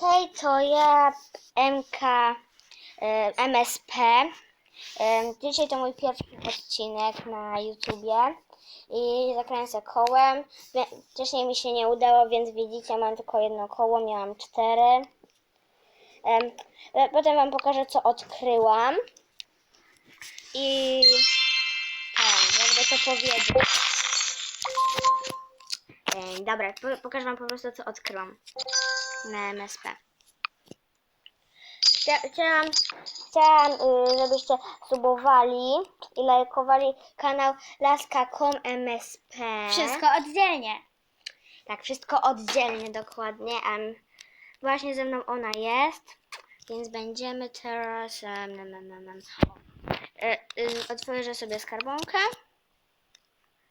Hej, to ja MK e, MSP. E, Dzisiaj to mój pierwszy odcinek na YouTubie i zakręcę kołem. Wcześniej mi się nie udało, więc widzicie, mam tylko jedno koło, miałam cztery. E, Potem wam pokażę, co odkryłam. I tak, jakby to powiedzieć. Dobra, po- pokażę wam po prostu, co odkryłam na MSP. Chcia- Chciałam, chciałam y, żebyście subowali i lajkowali kanał Laska.com MSP. Wszystko oddzielnie. Tak, wszystko oddzielnie, dokładnie. Em, właśnie ze mną ona jest, więc będziemy teraz... em, em. O. E, y, Otworzę sobie skarbonkę,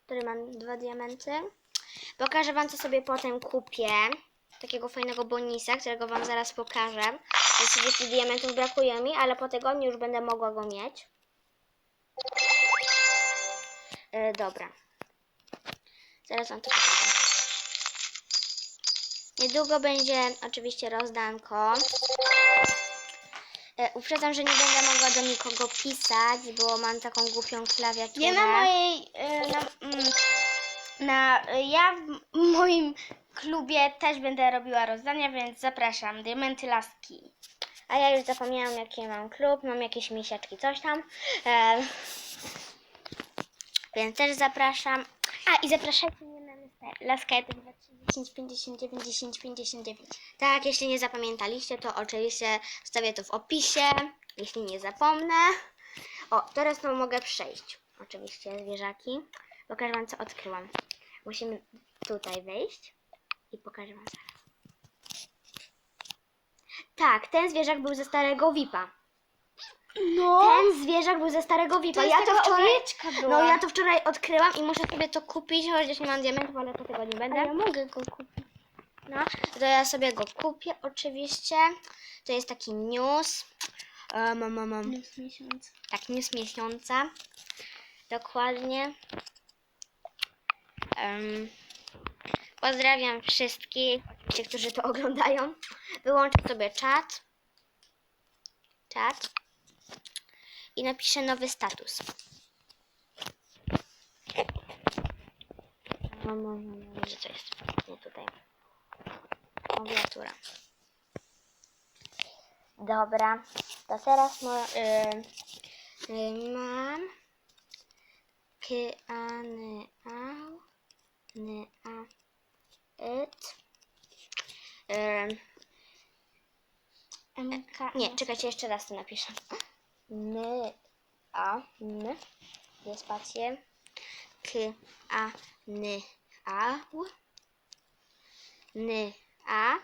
w której mam dwa diamenty. Pokażę Wam, co sobie potem kupię. Takiego fajnego bonisa, którego Wam zaraz pokażę. 30 diamentów brakuje mi, ale po tygodniu już będę mogła go mieć. E, dobra. Zaraz Wam to pokażę. Niedługo będzie oczywiście rozdanko. E, uprzedzam, że nie będę mogła do nikogo pisać, bo mam taką głupią klawiaturę. Ja na mojej. y, Na, mm, na, y, ja w moim klubie też będę robiła rozdania, więc zapraszam. Diamenty laski. A ja już zapomniałam, jaki mam klub, mam jakieś misiaczki, coś tam. E, więc też zapraszam. A i zapraszajcie mnie na MSP. Laska 1, 2, 3, 10, 59, 10, 59. Tak, jeśli nie zapamiętaliście, to oczywiście wstawię to w opisie, jeśli nie zapomnę. O, teraz to mogę przejść. Oczywiście, zwierzaki. Pokażę Wam, co odkryłam. Musimy tutaj wejść i pokażę Wam zaraz. Tak, ten zwierzak był ze starego VIP-a. No. Ten zwierzak był ze starego VIP-a. To jest ja to taka wczoraj... owieczka była. No ja to wczoraj odkryłam i muszę sobie to kupić, chociaż nie mam diamentów, ale po tygodniu A będę. ja mogę go kupić. No, to ja sobie go kupię oczywiście. To jest taki news. Um, um, um, um. Plus miesiąc. Tak, news miesiąca. Dokładnie. Em, pozdrawiam wszystkich, oczywiście, którzy to oglądają. Wyłączę sobie czat. Czat. I napiszę nowy status. No, no, no, no, gdzie to jest? Nie tutaj. Klawiatura. Dobra, to teraz mo, y, y, mam k, a, n, a, n, a, it. MK. nie, czekajcie, jeszcze raz to napiszę. N, a, n, dwie spacje. K, a, n, a, u. N, a,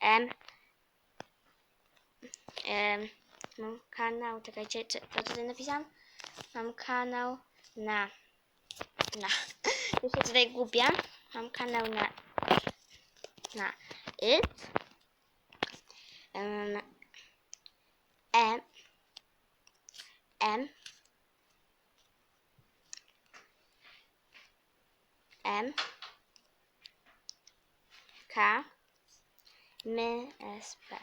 m, em, mam kanał, czekajcie, czy, co tutaj napisałam? Mam kanał na, na, już się tutaj gubię. Mam kanał na, na it. Um, M, M, M, K, M, S, P.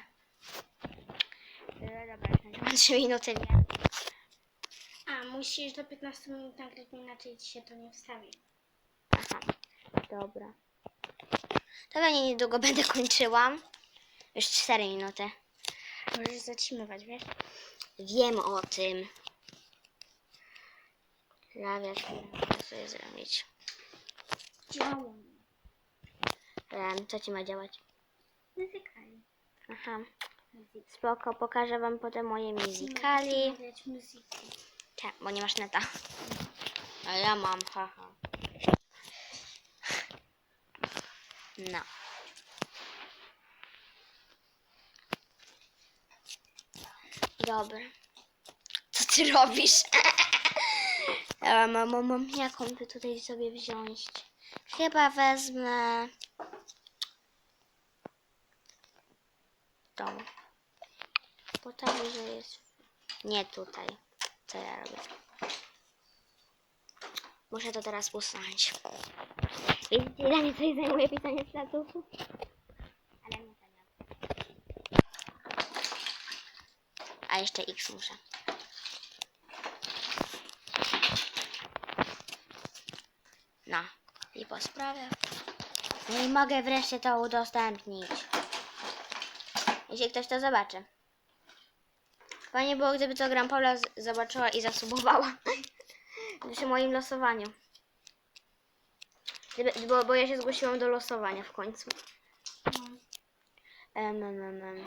Dobra, mam 3 minuty, nie? A, musisz do 15 minut nagrać, inaczej ci się to nie wstawi. Aha, dobra. To pewnie niedługo będę kończyła. Już 4 minuty. Możesz zatrzymywać, wiesz? Wiem o tym. Klawiaturę muszę sobie zrobić. Działa. Em, Co ci ma działać? Muzykali. Aha. Spoko, pokażę wam potem moje musicali. Muzyki. Tak, bo nie masz neta. A ja mam, haha. No. Dobra. Co ty robisz? Ja mam, mam, mam, jaką by tutaj sobie wziąć? Chyba wezmę... Tą. Bo ta że jest... Nie tutaj. Co ja robię? Muszę to teraz usunąć. Wiecie, ile mi coś zajmuje pisanie śladów? Ale nie zamiast. A jeszcze X muszę. No, i po sprawie. No i mogę wreszcie to udostępnić. Jeśli ktoś to zobaczy. Fajnie było, gdyby to Gran Paula zobaczyła i zasubowała przy moim losowaniu. Bo, bo ja się zgłosiłam do losowania w końcu. Em, em, em, em.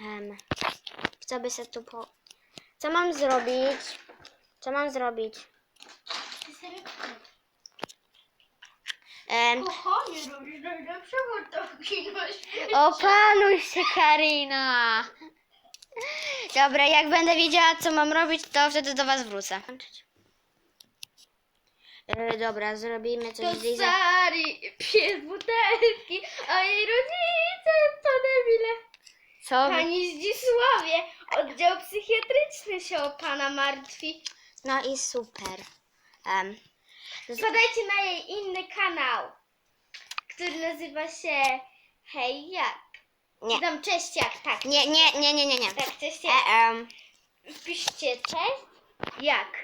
Em. Co by się tu po... Co mam zrobić? Co mam zrobić? Em, Kochanie, robisz najlepsze Opanuj się, Karina. Dobra, jak będę wiedziała, co mam robić, to wtedy do was wrócę. E, dobra, zrobimy coś To z Liza. Sari, pies butelki, a jej rodzice to debile. Co? Pani Zdzisławie, oddział psychiatryczny się o pana martwi. No i super. Em, Wpadajcie na jej inny kanał, który nazywa się Hej jak? nie, Dam cześć jak, tak. nie, nie, nie, nie, nie, nie. Tak, cześć E, jak. em, Wpiszcie cześć jak.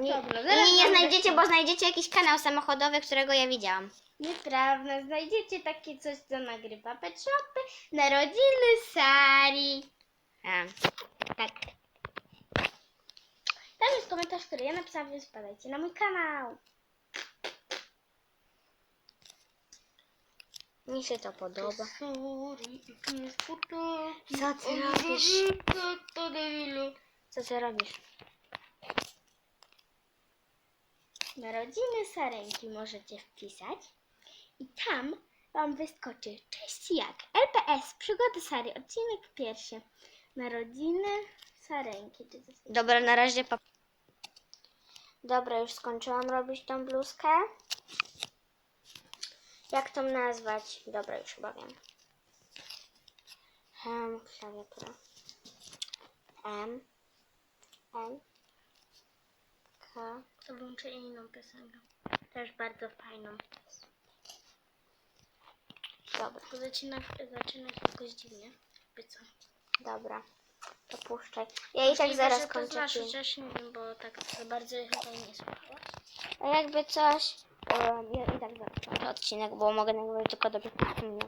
Nie, nie, Zaraz znajdziecie, bo znajdziecie jakiś kanał samochodowy, którego ja widziałam. Nieprawda, znajdziecie takie coś, co nagrywa pet shopy. Narodziny Sari. Em, Tak. Tam jest komentarz, który ja napisałam, więc wpadajcie na mój kanał. mi się to podoba. Co ty robisz? Co ty robisz? Narodziny Sarenki możecie wpisać i tam Wam wyskoczy Cześć jak LPS Przygody Sary, odcinek pierwszy. Narodziny Sarenki. Dobra, na razie pa... Dobra, już skończyłam robić tą bluzkę. Jak tą nazwać? Dobra, już chyba wiem. Hem, klawiatura. M. N. K. To włączę inną piosenkę. Też bardzo fajną. Dobra, Tylko zaczyna, zaczyna się jakoś dziwnie. By co? dobra. To puszczaj. Ja i tak zaraz kończę znasz, film. chociaż nie wiem, bo tak za bardzo chyba nie słuchałaś. A jakby coś... Um, ja i tak zaraz kończę odcinek, bo mogę nagrywać tylko do 15 minut.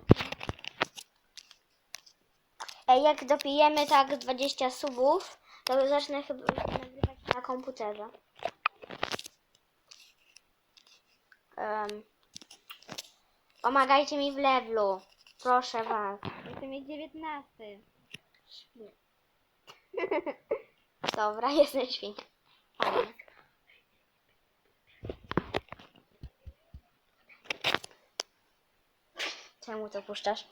Ej, jak dopijemy tak 20 subów, to zacznę chyba nagrywać na komputerze. Em, pomagajcie mi w levelu. Proszę was. Jestem jak 19. Świnia. Dobra, jestem świnia. Czemu to puszczasz?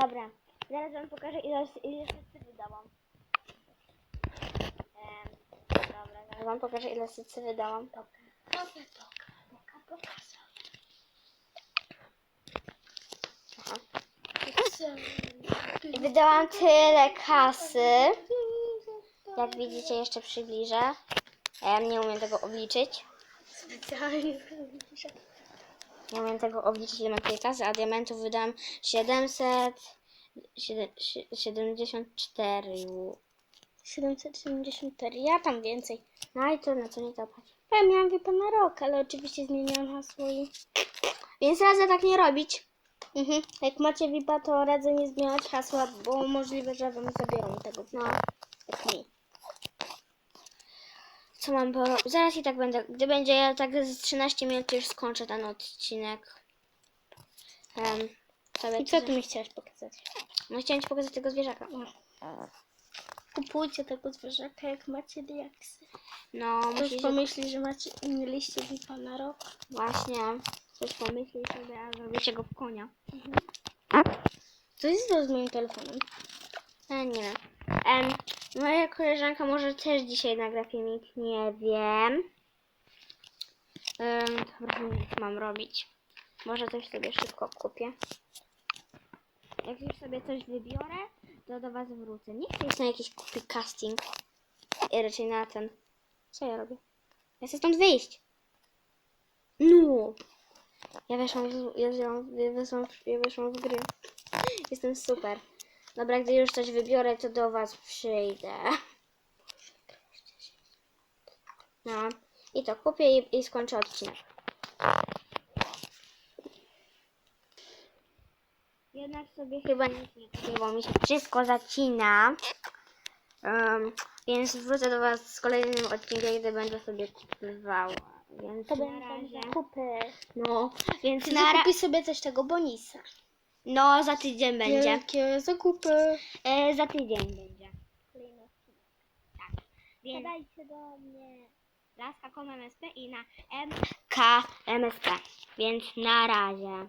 Dobra, zaraz wam pokażę ile, ile sycy wydałam. Em, dobra, zaraz wam pokażę ile sycy wydałam. Poka, poka, poka, Aha. poka. I wydałam tyle kasy. Jak widzicie, jeszcze przybliżę. Ja nie umiem tego obliczyć. Specjalnie Nie umiem tego obliczyć, ile mam tej kasy, a diamentów wydałam 774. 774, ja tam więcej. No i trudno, co nie to obchodzi. Ja miałam wie na rok, ale oczywiście zmieniłam hasło i... Więc radzę tak nie robić. Mhm. Jak macie VIPa, to radzę nie zmieniać hasła, bo możliwe, że wam zabiorą tego No, jak mi. co mam po... Zaraz i tak będę, gdy będzie ja tak z 13 minut to już skończę ten odcinek. Um, sobie I co ty mi chciałaś pokazać? No chciałem ci pokazać tego zwierzaka. Kupujcie tego zwierzaka, jak macie diaksy. No, Ktoś musisz pomyśli, że macie, mieliście VIPa na rok. właśnie coś pomyśleć sobie, a zrobicie go w konia. Co jest z moim telefonem? E, nie wiem. Em, moja koleżanka może też dzisiaj nagra filmik, nie wiem. Um, co mam robić. Może coś sobie szybko kupię. Jak już sobie coś wybiorę, to do was wrócę. Nie chcę iść na jakiś kupi casting. I raczej na ten. Co ja robię? Ja chcę stąd wyjść. No. Ja weszłam w, ja weszłam, w- ja weszłam w gry. Jestem super. Dobra, gdy już coś wybiorę, to do Was przyjdę. No. I to kupię i, i skończę odcinek. Jednak sobie chyba nic nie kupię, bo mi się wszystko zacina. Em, więc wrócę do Was z kolejnym odcinkiem, gdy będę sobie kupywała. Więc To na będą razie. zakupy. No, więc na ra- zakupi sobie też tego bonisa. No, za tydzień będzie. Wielkie zakupy. E, za tydzień będzie. Kolejny odcinek. Tak. Więc do mnie. laska.com MSP i na MKMSP. Więc na razie.